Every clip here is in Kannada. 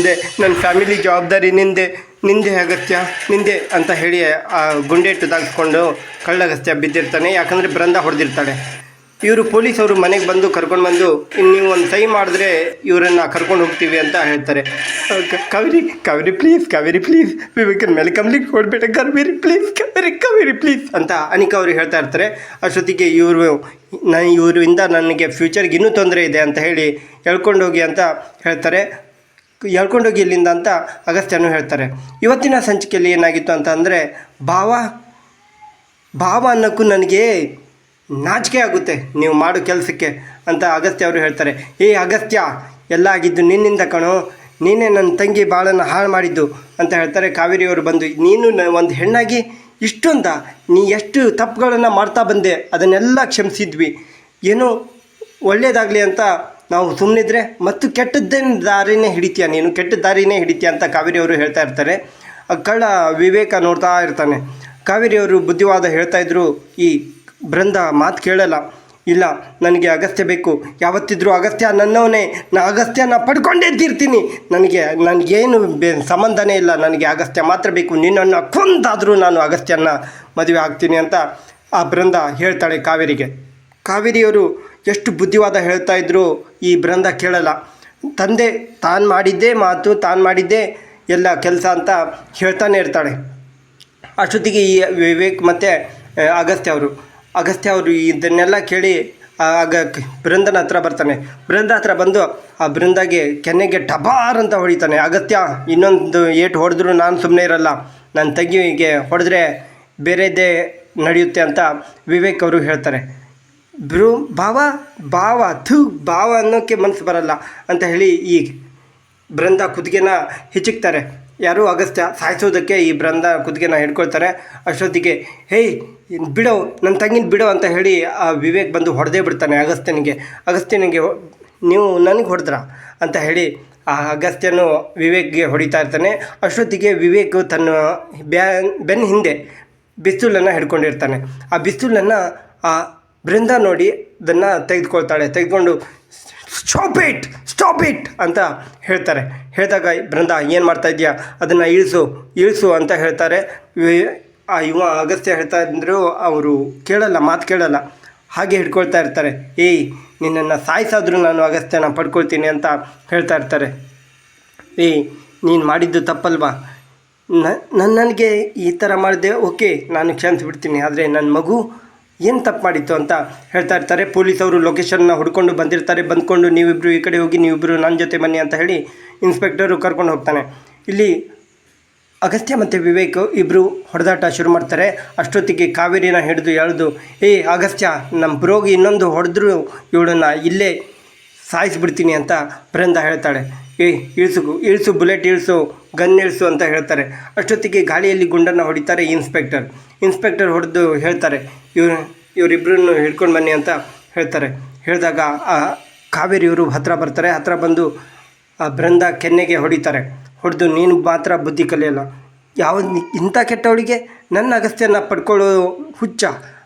ಮುಂದೆ ನನ್ನ ಫ್ಯಾಮಿಲಿ ಜವಾಬ್ದಾರಿ ನಿಂದೆ ನಿಂದೆ ಅಗತ್ಯ, ನಿಂದೆ ಅಂತ ಹೇಳಿ ಆ ಗುಂಡೇಟು ತಾಗಿಸ್ಕೊಂಡು ಕಳ್ಳಗತ್ಯ ಬಿದ್ದಿರ್ತಾನೆ, ಯಾಕಂದರೆ ಬೃಂದ ಹೊಡೆದಿರ್ತಾಳೆ. ಇವರು ಪೊಲೀಸವರು ಮನೆಗೆ ಬಂದು ಕರ್ಕೊಂಡು ಬಂದು ಇನ್ನು ನೀವು ಒಂದು ಸೈ ಮಾಡಿದ್ರೆ ಇವರನ್ನು ಕರ್ಕೊಂಡು ಹೋಗ್ತೀವಿ ಅಂತ ಹೇಳ್ತಾರೆ. ಕಾವೇರಿ ಕಾವೇರಿ ಪ್ಲೀಸ್ ಕಾವೇರಿ ಪ್ಲೀಸ್ ವಿವೇಕನ ಮೇಲೆ ಕಂಪ್ಲೀಟ್ ಕೊಡಬೇಡ ಕಾವೇರಿ ಪ್ಲೀಸ್ ಕಾವೇರಿ ಕಾವೇರಿ ಪ್ಲೀಸ್ ಅಂತ ಅನಿಕಾ ಅವರು ಹೇಳ್ತಾ ಇರ್ತಾರೆ. ಅಷ್ಟೊತ್ತಿಗೆ ಇವರು ನಾನು ಇವರಿಂದ ನನಗೆ ಫ್ಯೂಚರ್ಗೆ ಇನ್ನೂ ತೊಂದರೆ ಇದೆ ಅಂತ ಹೇಳಿ ಹೇಳ್ಕೊಂಡೋಗಿ ಅಂತ ಹೇಳ್ತಾರೆ. ಹೇಳ್ಕೊಂಡೋಗಿ ಇಲ್ಲಿಂದ ಅಂತ ಅಗಸ್ತ್ಯನು ಹೇಳ್ತಾರೆ. ಇವತ್ತಿನ ಸಂಚಿಕೆಯಲ್ಲಿ ಏನಾಗಿತ್ತು ಅಂತ ಅಂದರೆ, ಭಾವ ಭಾವ ಅನ್ನೋಕ್ಕೂ ನನಗೆ ನಾಚಿಕೆ ಆಗುತ್ತೆ, ನೀವು ಮಾಡೋ ಕೆಲಸಕ್ಕೆ ಅಂತ ಅಗಸ್ತ್ಯ ಅವರು ಹೇಳ್ತಾರೆ. ಏ ಅಗಸ್ತ್ಯ, ಎಲ್ಲ ಆಗಿದ್ದು ನಿನ್ನಿಂದ ಕಣೋ, ನೀನೇ ನನ್ನ ತಂಗಿ ಬಾಳನ್ನು ಹಾಳು ಮಾಡಿದ್ದು ಅಂತ ಹೇಳ್ತಾರೆ. ಕಾವೇರಿಯವರು ಬಂದು, ನೀನು ಒಂದು ಹೆಣ್ಣಾಗಿ ಇಷ್ಟೊಂದ, ನೀ ಎಷ್ಟು ತಪ್ಪುಗಳನ್ನು ಮಾಡ್ತಾ ಬಂದೆ, ಅದನ್ನೆಲ್ಲ ಕ್ಷಮಿಸಿದ್ವಿ. ಏನೋ ಒಳ್ಳೆಯದಾಗಲಿ ಅಂತ ನಾವು ಸುಮ್ಮನಿದ್ರೆ ಮತ್ತು ಕೆಟ್ಟದ್ದೇ ದಾರಿನೇ ಹಿಡಿತೀಯ ನೀನು? ಕೆಟ್ಟ ದಾರಿನೇ ಹಿಡಿತೀಯ? ಅಂತ ಕಾವೇರಿಯವರು ಹೇಳ್ತಾ ಇರ್ತಾರೆ. ಕಳ್ಳ ವಿವೇಕ ನೋಡ್ತಾ ಇರ್ತಾನೆ. ಕಾವೇರಿಯವರು ಬುದ್ಧಿವಾದ ಹೇಳ್ತಾ ಇದ್ರು, ಈ ಬೃಂದ ಮಾತು ಕೇಳಲ್ಲ. ಇಲ್ಲ, ನನಗೆ ಅಗಸ್ತ್ಯ ಬೇಕು. ಯಾವತ್ತಿದ್ರೂ ಅಗಸ್ತ್ಯ ನನ್ನವನೇ. ನಾ ಅಗಸ್ತ್ಯನ ಪಡ್ಕೊಂಡೇ ತೀರ್ತೀನಿ ನನಗೆ, ನನಗೇನು ಸಂಬಂಧನೇ ಇಲ್ಲ. ನನಗೆ ಅಗಸ್ತ್ಯ ಮಾತ್ರ ಬೇಕು. ನಿನ್ನನ್ನು ಕೊಂದಾದರೂ ನಾನು ಅಗಸ್ತ್ಯನ ಮದುವೆ ಆಗ್ತೀನಿ ಅಂತ ಆ ಬೃಂದ ಹೇಳ್ತಾಳೆ ಕಾವೇರಿಗೆ. ಕಾವೇರಿಯವರು ಎಷ್ಟು ಬುದ್ಧಿವಾದ ಹೇಳ್ತಾ ಇದ್ದರು ಈ ಬೃಂದ ಕೇಳಲ್ಲ. ತಂದೆ ತಾನು ಮಾಡಿದ್ದೇ ಮಾತು, ತಾನು ಮಾಡಿದ್ದೇ ಎಲ್ಲ ಕೆಲಸ ಅಂತ ಹೇಳ್ತಾನೆ ಇರ್ತಾಳೆ. ಅಷ್ಟೊತ್ತಿಗೆ ಈ ವಿವೇಕ್ ಮತ್ತು ಅಗಸ್ತ್ಯ ಅವರು ಅಗಸ್ತ್ಯ ಅವರು ಇದನ್ನೆಲ್ಲ ಕೇಳಿ ಆಗ ಬೃಂದನ ಹತ್ರ ಬರ್ತಾನೆ. ಬೃಂದ ಹತ್ರ ಬಂದು ಆ ಬೃಂದಾಗೆ ಕೆನ್ನೆಗೆ ಟಬಾರ್ ಅಂತ ಹೊಡಿತಾನೆ. ಅಗತ್ಯ ಇನ್ನೊಂದು ಏಟು ಹೊಡೆದ್ರು ನಾನು ಸುಮ್ಮನೆ ಇರಲ್ಲ. ನನ್ನ ತಂಗಿಗೆ ಹೊಡೆದ್ರೆ ಬೇರೆದೇ ನಡೆಯುತ್ತೆ ಅಂತ ವಿವೇಕ್ ಅವರು ಹೇಳ್ತಾರೆ. ಬ್ರೂ ಭಾವ ಭಾವ ಥು ಭಾವ ಅನ್ನೋಕ್ಕೆ ಮನಸ್ಸು ಬರಲ್ಲ ಅಂತ ಹೇಳಿ ಈ ಬೃಂದ ಕುತ್ತಿಗೆನ ಹಿಚಕ್ತಾರೆ. ಯಾರು ಅಗಸ್ತ್ಯ ಸಾಯಿಸೋದಕ್ಕೆ ಈ ಬೃಂದ ಕುತ್ತಿಗೆನ ಹಿಡ್ಕೊಳ್ತಾರೆ. ಅಷ್ಟೊತ್ತಿಗೆ, ಹೇಯ್, ಬಿಡೋ ನನ್ನ ತಂಗಿನ ಬಿಡೋ ಅಂತ ಹೇಳಿ ಆ ವಿವೇಕ್ ಬಂದು ಹೊಡೆದೇ ಬಿಡ್ತಾನೆ ಅಗಸ್ತ್ಯನಿಗೆ. ಅಗಸ್ತ್ಯನಿಗೆ, ನೀವು ನನಗೆ ಹೊಡೆದ್ರ? ಅಂತ ಹೇಳಿ ಆ ಅಗಸ್ತ್ಯನು ವಿವೇಕ್ಗೆ ಹೊಡಿತಾ ಇರ್ತಾನೆ. ಅಷ್ಟೊತ್ತಿಗೆ ವಿವೇಕ್ ತನ್ನ ಬ್ಯಾನ್ ಬೆನ್ನ ಹಿಂದೆ ಬಿಸ್ತುಲನ್ನು ಹಿಡ್ಕೊಂಡಿರ್ತಾನೆ. ಆ ಬಿಸ್ತುಲನ್ನು ಆ ಬೃಂದ ನೋಡಿ ಅದನ್ನು ತೆಗೆದುಕೊಳ್ತಾಳೆ, ತೆಗೆದುಕೊಂಡು ಸ್ಟಾಪ್ ಇಟ್ ಸ್ಟಾಪ್ ಇಟ್ ಅಂತ ಹೇಳ್ತಾರೆ. ಹೇಳಿದಾಗ, ಬೃಂದ, ಏನು ಮಾಡ್ತಾ ಇದೆಯಾ ಅದನ್ನು ಇಳಿಸು ಇಳಿಸು ಅಂತ ಹೇಳ್ತಾರೆ. ಆ ಯುವ ಅಗಸ್ತ್ಯ ಹೇಳ್ತಾ ಇದ್ರು, ಅವರು ಕೇಳಲ್ಲ, ಮಾತು ಕೇಳಲ್ಲ. ಹಾಗೆ ಹಿಡ್ಕೊಳ್ತಾ ಇರ್ತಾರೆ. ಏಯ್, ನಿನ್ನನ್ನು ಸಾಯಿಸಾದರೂ ನಾನು ಅಗಸ್ತ್ಯನ ಪಡ್ಕೊಳ್ತೀನಿ ಅಂತ ಹೇಳ್ತಾ ಇರ್ತಾರೆ. ಏಯ್, ನೀನು ಮಾಡಿದ್ದು ತಪ್ಪಲ್ವಾ? ನನಗೆ ಈ ಥರ ಮಾಡಿದೆ ಓಕೆ, ನಾನು ಕ್ಷಮಿಸಿಬಿಡ್ತೀನಿ ಆದರೆ ನನ್ನ ಮಗು ಏನು ತಪ್ಪು ಮಾಡಿತ್ತು ಅಂತ ಹೇಳ್ತಾ ಇರ್ತಾರೆ. ಪೊಲೀಸವರು ಲೊಕೇಶನ್ನ ಹುಡ್ಕೊಂಡು ಬಂದಿರ್ತಾರೆ. ಬಂದ್ಕೊಂಡು ನೀವಿಬ್ಬರು ಈ ಕಡೆ ಹೋಗಿ ನೀವಿಬ್ಬರು ನನ್ನ ಜೊತೆ ಬನ್ನಿ ಅಂತ ಹೇಳಿ ಇನ್ಸ್ಪೆಕ್ಟರು ಕರ್ಕೊಂಡು ಹೋಗ್ತಾನೆ. ಇಲ್ಲಿ ಅಗಸ್ತ್ಯ ಮತ್ತು ವಿವೇಕ್ ಇಬ್ಬರು ಹೊಡೆದಾಟ ಶುರು ಮಾಡ್ತಾರೆ. ಅಷ್ಟೊತ್ತಿಗೆ ಕಾವೇರಿನ ಹಿಡಿದು ಎಳೆದು, ಏ ಅಗಸ್ತ್ಯ ನಮ್ಮ ಬ್ರೋಗಿ ಇನ್ನೊಂದು ಹೊಡೆದ್ರು ಇವಳನ್ನು ಇಲ್ಲೇ ಸಾಯಿಸಿಬಿಡ್ತೀನಿ ಅಂತ ಬೃಂದ ಹೇಳ್ತಾಳೆ. ಏ, ಇಳಿಸು ಇಳಿಸು, ಬುಲೆಟ್ ಇಳಿಸು, ಗನ್ ಇಳಿಸು ಅಂತ ಹೇಳ್ತಾರೆ. ಅಷ್ಟೊತ್ತಿಗೆ ಗಾಳಿಯಲ್ಲಿ ಗುಂಡನ್ನು ಹೊಡಿತಾರೆ ಇನ್ಸ್ಪೆಕ್ಟರ್ ಇನ್ಸ್ಪೆಕ್ಟರ್ ಹೊಡೆದು ಹೇಳ್ತಾರೆ, ಇವ್ರು ಇವರಿಬ್ಬರನ್ನು ಹಿಡ್ಕೊಂಡು ಬನ್ನಿ ಅಂತ ಹೇಳ್ತಾರೆ. ಹೇಳಿದಾಗ ಆ ಕಾವೇರಿ ಇವರು ಹತ್ರ ಬರ್ತಾರೆ, ಹತ್ರ ಬಂದು ಆ ಬೃಂದ ಕೆನ್ನೆಗೆ ಹೊಡಿತಾರೆ. ಹೊಡೆದು, ನೀನು ಮಾತ್ರ ಬುದ್ಧಿ ಕಲಿಯಲ್ಲ. ಯಾವ ಇಂಥ ಕೆಟ್ಟವಳಿಗೆ ನನ್ನ ಅಗಸ್ತ್ಯನ ಪಡ್ಕೊಳ್ಳೋ ಹುಚ್ಚ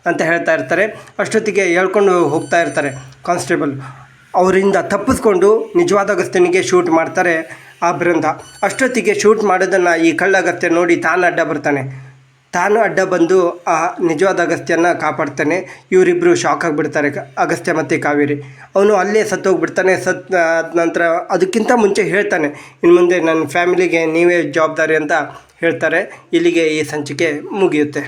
ಅಂತ ಹೇಳ್ತಾ ಇರ್ತಾರೆ. ಅಷ್ಟೊತ್ತಿಗೆ ಹೇಳ್ಕೊಂಡು ಹೋಗ್ತಾ ಇರ್ತಾರೆ ಕಾನ್ಸ್ಟೇಬಲ್. ಅವರಿಂದ ತಪ್ಪಿಸ್ಕೊಂಡು ನಿಜವಾದ ಅಗಸ್ತ್ಯನಿಗೆ ಶೂಟ್ ಮಾಡ್ತಾರೆ ಆ ಬೃಂದ. ಅಷ್ಟೊತ್ತಿಗೆ ಶೂಟ್ ಮಾಡೋದನ್ನು ಈ ಕಳ್ಳ ಅಗಸ್ತ್ಯ ನೋಡಿ ತಾನು ಅಡ್ಡ ಬರ್ತಾನೆ. ತಾನು ಅಡ್ಡ ಬಂದು ಆ ನಿಜವಾದ ಅಗಸ್ತ್ಯನ ಕಾಪಾಡ್ತಾನೆ. ಇವರಿಬ್ಬರು ಶಾಕ್ ಆಗಿಬಿಡ್ತಾರೆ ಅಗಸ್ತ್ಯ ಮತ್ತು ಕಾವೇರಿ. ಅವನು ಅಲ್ಲೇ ಸತ್ತೋಗ್ಬಿಡ್ತಾನೆ, ಸತ್ ನಂತರ ಅದಕ್ಕಿಂತ ಮುಂಚೆ ಹೇಳ್ತಾನೆ ಇನ್ನು ಮುಂದೆ ನನ್ನ ಫ್ಯಾಮಿಲಿಗೆ ನೀವೇ ಜವಾಬ್ದಾರಿ ಅಂತ ಹೇಳ್ತಾರೆ. ಇಲ್ಲಿಗೆ ಈ ಸಂಚಿಕೆ ಮುಗಿಯುತ್ತೆ.